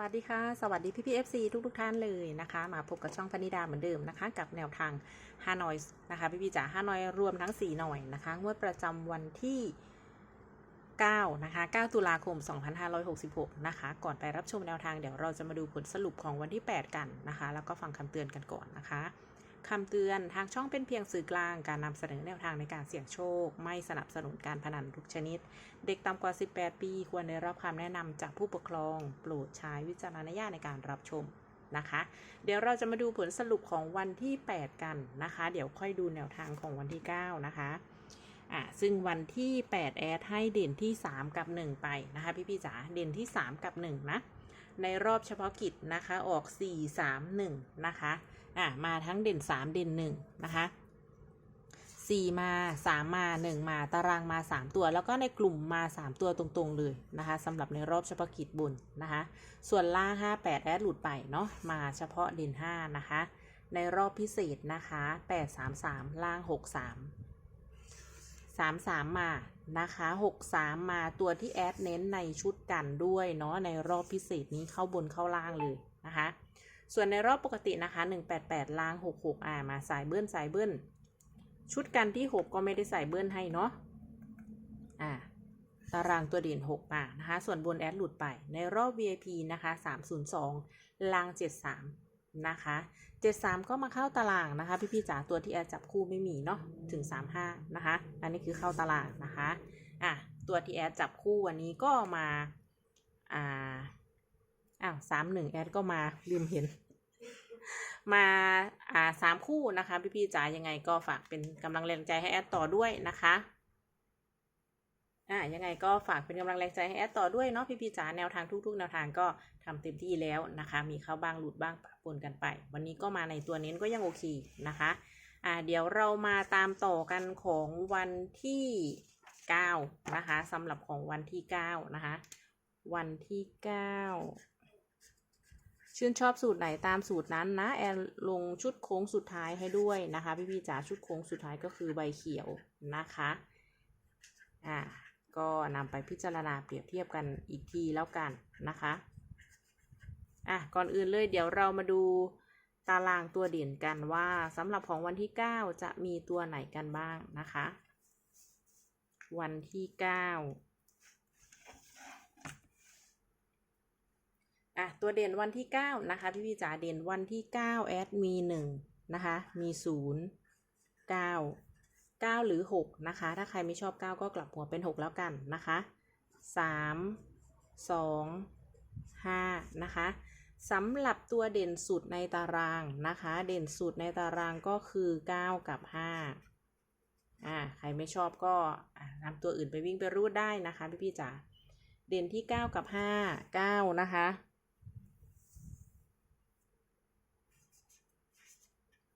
วัสดีค่ะ สวัสดีพี่พีเอฟซีทุกทุกท่านเลยนะคะ มาพบกับช่องพนิดาเหมือนเดิมนะคะ กับแนวทางฮานอยนะคะพี่พีจ๋าฮานอยรวมทั้ง 4 หน่อยนะคะงวดประจำวันที่ 9 นะคะ 9 ตุลาคม 2566 นะคะ ก่อนไปรับชมแนวทางเดี๋ยวเราจะมาดูผลสรุปของวันที่ 8 กันนะคะ แล้วก็ฟังคำเตือนกันก่อนนะคะ คำเตือนทางช่องเป็นเพียงสื่อกลางการนำเสนอแนวทางในการเสี่ยงโชค ไม่สนับสนุนการพนันทุกชนิด เด็กต่ำกว่า 18 ปี ควรได้รับคำแนะนำจากผู้ปกครอง โปรดใช้วิจารณญาณในการรับชมนะคะ เดี๋ยวเราจะมาดูผลสรุปของวันที่ 8 กันนะคะ เดี๋ยวค่อยดูแนวทางของวันที่ 9 นะคะอะซึ่งวันที่ 8 แอดให้เด่นที่ 3 กับ 1 ไปนะคะ พี่พี่ๆจ๋าเด่นที่ 3 กับ 1 นะ ในรอบเฉพาะกิจนะคะ ออก 4 3 1 นะคะ อะ มาทั้งเด่น 3 เด่น 1 นะคะ 4 มา 3 มา 1 มาตารางมา 3 ตัว แล้วก็ในกลุ่มมา 3 ตัวตรงๆเลยนะคะสำหรับในรอบเฉพาะกิจบุญนะคะ ส่วนล่าง 5 8 แอดหลุดไปเนาะ มาเฉพาะเด่น 5 นะคะ ในรอบพิเศษนะคะ 8 3 3 ล่าง 6 3 3 มานะคะ6 3 มาตัวที่แอดเน้นในชุดกันด้วยเนาะในรอบพิเศษนี้เข้าบนเข้าล่างเลยนะคะ ส่วนในรอบปกตินะคะ 188 ล่าง 66อ่ามาสายเบิ้ลสายเบิ้ลชุดกันที่ 6 ก็ไม่ได้ใส่เบิ้ลให้เนาะอ่าตารางตัวเด่น6มานะคะ ส่วนบนแอดหลุดไปในรอบ VIP นะคะ 302 ล่าง 73 นะคะ 73 ก็มาเข้าตารางนะคะ พี่ๆจ๋าตัวที่แอดจับคู่ไม่มีเนาะถึง 35 นะคะ อันนี้คือเข้าตารางนะคะอะตัวที่แอดจับคู่วันนี้ก็มาอ่าอ้าว31แอดก็มาลืมเห็น มาอ่าสามคู่นะคะ พี่ๆจ๋ายังไงก็ฝากเป็นกำลังแรงใจให้แอดต่อด้วยนะคะ อ่ายังไงก็ฝากเป็นกำลังแรงใจให้แอดต่อด้วยเนาะพี่ๆจ๋าแนวทางทุกๆ แนวทางก็ทำเต็มที่แล้วนะคะ มีเข้าบ้างหลุดบ้างปะปนกันไป วันนี้ก็มาในตัวเน้นก็ยังโอเคนะคะอ่าเดี๋ยวเรามาตามต่อกันของวันที่ 9 นะคะสำหรับของวันที่ 9 นะคะ วันที่ 9 ชื่นชอบสูตรไหนตามสูตรนั้นนะแอนลงชุดโค้งสุดท้ายให้ด้วยนะคะ พี่พี่จ๋าชุดโค้งสุดท้ายก็คือใบเขียวนะคะอ่า ก็นำไปพิจารณาเปรียบเทียบกันอีกทีแล้วกันนะคะอะก่อนอื่นเลยเดี๋ยวเรามาดูตารางตัวเด่นกันว่าสำหรับของวันที่ 9 จะมีตัวไหนกันบ้างนะคะ วันที่ 9 อะ ตัวเด่นวันที่ 9 นะคะ พี่พี่จ๋าเด่นวันที่ 9 แอดมี1นะคะ มี 0 9 9 หรือ 6 นะคะ ถ้าใครไม่ชอบ 9 ก็กลับหัวเป็น 6 แล้วกันนะคะ 3 2 5 นะคะสำหรับตัวเด่นสุดในตารางนะคะ เด่นสุดในตารางก็คือ 9 กับ 5 อ่า ใครไม่ชอบก็นำตัวอื่นไปวิ่งไปรูดได้นะคะพี่พี่จ๋า เด่นที่ 9 กับ 5 9 นะคะ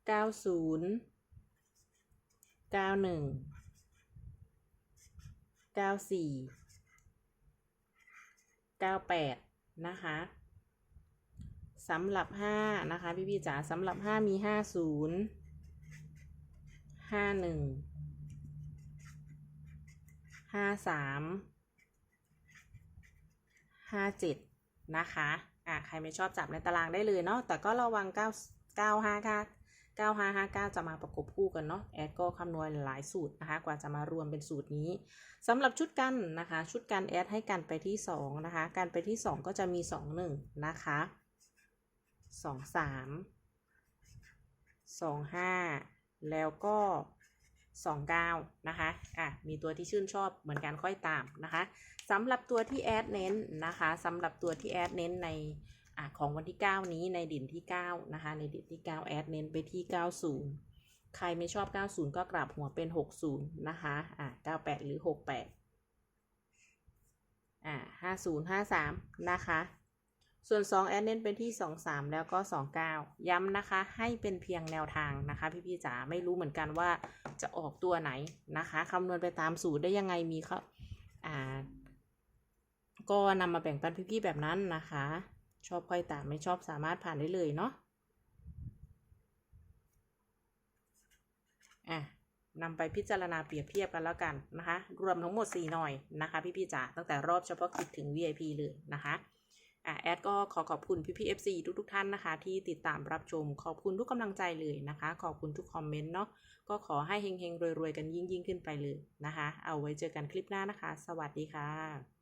เก้าศูนย์ เก้าหนึ่งเก้าสี่เก้าแปดนะคะสำหรับห้านะคะพี่พี่จ๋าสำหรับห้ามีห้าศูนย์ห้าหนึ่งห้าสามห้าเจ็ดนะคะ อะ ใครไม่ชอบจับในตารางได้เลยเนาะ แต่ก็ระวังเก้าเก้าห้าค่ะ 9559 จะมาประกบคู่กันเนาะแอดก็คำนวณหลายสูตรนะคะ กว่าจะมารวมเป็นสูตรนี้สำหรับชุดกันนะคะ ชุดกันแอดให้กันไปที่ 2 นะคะ กันไปที่ 2 ก็จะมี 2 1 นะคะ 2 3 2 5 แล้วก็ 29 นะคะ อะ มีตัวที่ชื่นชอบเหมือนกันค่อยตามนะคะสำหรับตัวที่แอดเน้นนะคะสำหรับตัวที่แอดเน้นใน อะของวันที่ 9 นี้ในด่นที่ 9 นะคะ ในด่นที่ 9 แอดเน้นไปที่ 90 ใครไม่ชอบ 90 ก็กลับหัวเป็น 60 นะคะอะ98 หรือ 68อะ50 53 นะคะ ส่วน 2 แอดเน้นเป็นที่ 23 แล้วก็ 29 ย้ำนะคะ ให้เป็นเพียงแนวทางนะคะ พี่ๆจ๋าไม่รู้เหมือนกันว่าจะออกตัวไหนนะคะคำนวณไปตามสูตรได้ยังไงมีเขาอ่าก็นำมาแบ่งปันพี่ๆแบบนั้นนะคะ ชอบค่อยตามไม่ชอบสามารถผ่านได้เลยเนาะอะนำไปพิจารณาเปรียบเทียบกันแล้วกันนะคะ รวมทั้งหมด 4 หน่อยนะคะ พี่ๆจ๋าตั้งแต่รอบเฉพาะกิจถึง VIP เลยนะคะอะแอดก็ขอขอบคุณพี่พีเอฟซีทุกทุกท่านนะคะ ที่ติดตามรับชมขอบคุณทุกกำลังใจเลยนะคะ ขอบคุณทุกคอมเมนต์เนาะก็ขอให้เฮงๆ รวยๆ กันยิ่งๆ ขึ้นไปเลยนะคะ เอาไว้เจอกันคลิปหน้านะคะ สวัสดีค่ะ